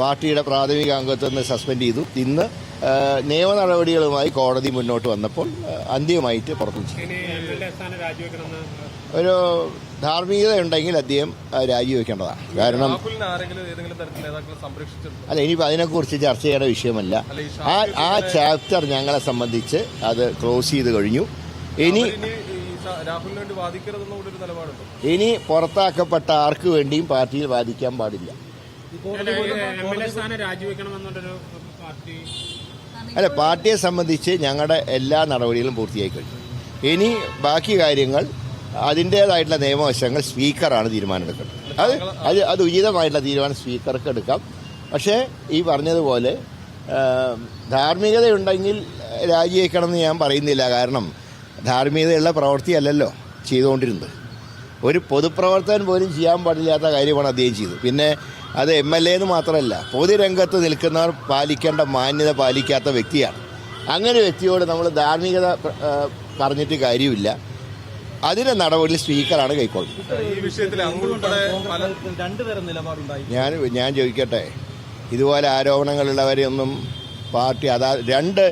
പാർട്ടിയുടെ പ്രാഥമിക അംഗത്വം നിന്ന് സസ്പെൻഡ് ചെയ്തു. ഇന്ന് നിയമ നടപടികളുമായി കോടതി മുന്നോട്ട് വന്നപ്പോൾ അന്ത്യമായിട്ട് അന്തിമമായിട്ട് പുറത്തു ഒരു ധാർമ്മികത ഉണ്ടെങ്കിൽ അദ്ദേഹം രാജിവെക്കേണ്ടതാണ്. കാരണം രാഹുലിന് ആരെങ്കിലും ഏതെങ്കിലും തരത്തിൽ നേതാക്കളെ അല്ല ഇനിയിപ്പോൾ അതിനെക്കുറിച്ച് ചർച്ച ചെയ്യേണ്ട വിഷയമല്ല. ആ ആ ചാപ്റ്റർ ഞങ്ങളെ സംബന്ധിച്ച് അത് ക്ലോസ് ചെയ്ത് കഴിഞ്ഞു. ഇനി ഇനി പുറത്താക്കപ്പെട്ട ആർക്ക് വേണ്ടിയും പാർട്ടിയിൽ വാദിക്കാൻ പാടില്ല. അല്ല പാർട്ടിയെ സംബന്ധിച്ച് ഞങ്ങളുടെ എല്ലാ നടപടികളും പൂർത്തിയായി കഴിഞ്ഞു. ഇനി ബാക്കി കാര്യങ്ങൾ അതിന്റേതായിട്ടുള്ള നിയമവശങ്ങൾ സ്പീക്കറാണ് തീരുമാനമെടുക്കുന്നത് അത് അത് അത് ഉചിതമായിട്ടുള്ള തീരുമാനം സ്പീക്കർക്ക് എടുക്കാം. പക്ഷേ ഈ പറഞ്ഞതുപോലെ ധാർമ്മികതയുണ്ടെങ്കിൽ രാജിവെക്കണമെന്ന് ഞാൻ പറയുന്നില്ല. കാരണം ധാർമ്മികതയുള്ള പ്രവൃത്തിയല്ലല്ലോ ചെയ്തുകൊണ്ടിരുന്നത്. ഒരു പൊതുപ്രവർത്തകൻ പോലും ചെയ്യാൻ പാടില്ലാത്ത കാര്യമാണ് അദ്ദേഹം ചെയ്തത്. പിന്നെ അത് എം എൽ എ എന്ന് മാത്രമല്ല പൊതുരംഗത്ത് നിൽക്കുന്നവർ പാലിക്കേണ്ട മാന്യത പാലിക്കാത്ത വ്യക്തിയാണ്. അങ്ങനെ വ്യക്തിയോട് നമ്മൾ ധാർമ്മികത പറഞ്ഞിട്ട് കാര്യമില്ല. അതിന്റെ നടപടി സ്പീക്കറാണ് കൈക്കൊള്ളുന്നത്. ഞാൻ ഞാൻ ചോദിക്കട്ടെ ഇതുപോലെ ആരോപണങ്ങളുള്ളവരെയൊന്നും പാർട്ടി അതാ രണ്ട്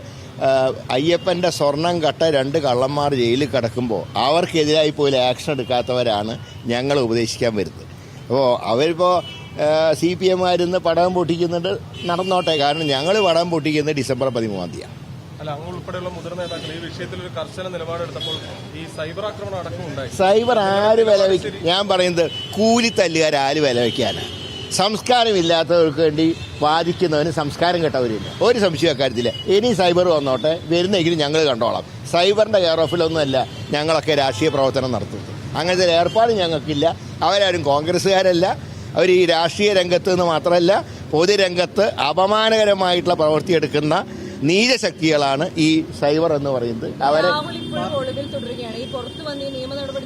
അയ്യപ്പന്റെ സ്വർണം കട്ട രണ്ട് കള്ളന്മാർ ജയിലിൽ കിടക്കുമ്പോൾ അവർക്കെതിരായി പോലും ആക്ഷൻ എടുക്കാത്തവരാണ് ഞങ്ങൾ ഉപദേശിക്കാൻ വരുന്നത്. അപ്പോൾ അവരിപ്പോൾ സി പി എമ്മാരിന്ന് പടം പൊട്ടിക്കുന്നുണ്ട് നടന്നോട്ടെ. കാരണം ഞങ്ങൾ പടം പൊട്ടിക്കുന്നത് ഡിസംബർ പതിമൂന്നാം തീയതിയാണ്. അല്ല അങ്ങുൾപ്പെടെയുള്ള മുതിർന്ന നേതാക്കൾ ഈ വിഷയത്തിൽ ഒരു കർശന നിലപാടെടുത്തപ്പോൾ ഈ സൈബർ ആക്രമണം അടക്കം ഉണ്ടായി. സൈബർ ആര് വില ഞാൻ പറയുന്നത് കൂലി തല്ലുകാർ ആര് വില വയ്ക്കാനാണ് സംസ്കാരമില്ലാത്തവർക്ക് വേണ്ടി വാദിക്കുന്നവന് സംസ്കാരം കെട്ടവരില്ല. ഒരു സംശയം അക്കാര്യത്തില്ല ഇനി സൈബർ വന്നോട്ടെ വരുന്നെങ്കിലും ഞങ്ങൾ കണ്ടോളാം. സൈബറിന്റെ കെയർ ഓഫിലൊന്നുമല്ല ഞങ്ങളൊക്കെ രാഷ്ട്രീയ പ്രവർത്തനം നടത്തുന്നത്. അങ്ങനത്തെ ഒരു ഏർപ്പാട് ഞങ്ങൾക്കില്ല. അവരാരും കോൺഗ്രസ്സുകാരല്ല. അവർ ഈ രാഷ്ട്രീയ രംഗത്ത് നിന്ന് മാത്രമല്ല പൊതുരംഗത്ത് അപമാനകരമായിട്ടുള്ള പ്രവൃത്തി എടുക്കുന്ന നീചശക്തികളാണ് ഈ സൈബർ എന്ന് പറയുന്നത്. അവരെ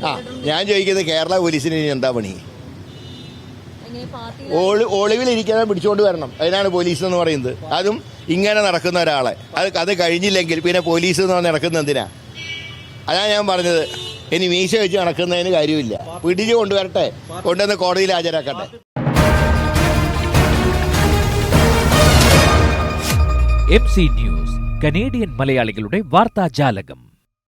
ആ ഞാൻ ചോദിക്കുന്നത് കേരള പോലീസിന് ഇനി എന്താ പണി? എങ്ങനെ പാർട്ടി പിടിച്ചുകൊണ്ട് വരണം. അതിനാണ് പോലീസ് എന്ന് പറയുന്നത്. അതും ഇങ്ങനെ നടക്കുന്ന ഒരാളെ. അത് അത് കഴിഞ്ഞില്ലെങ്കിൽ പിന്നെ പോലീസ് എന്ന് പറഞ്ഞ് നടക്കുന്ന എന്തിനാ? അതാണ് ഞാൻ പറഞ്ഞത്. ഇനി മീശ വെച്ച് നടക്കുന്നതിന് കാര്യമില്ല. പിടിച്ചു കൊണ്ടുവരട്ടെ. കൊണ്ടുവന്ന് കോടതിയിൽ ഹാജരാക്കട്ടെ. എം സി ന്യൂസ് കനേഡിയൻ മലയാളികളുടെ വാർത്താജാലകം.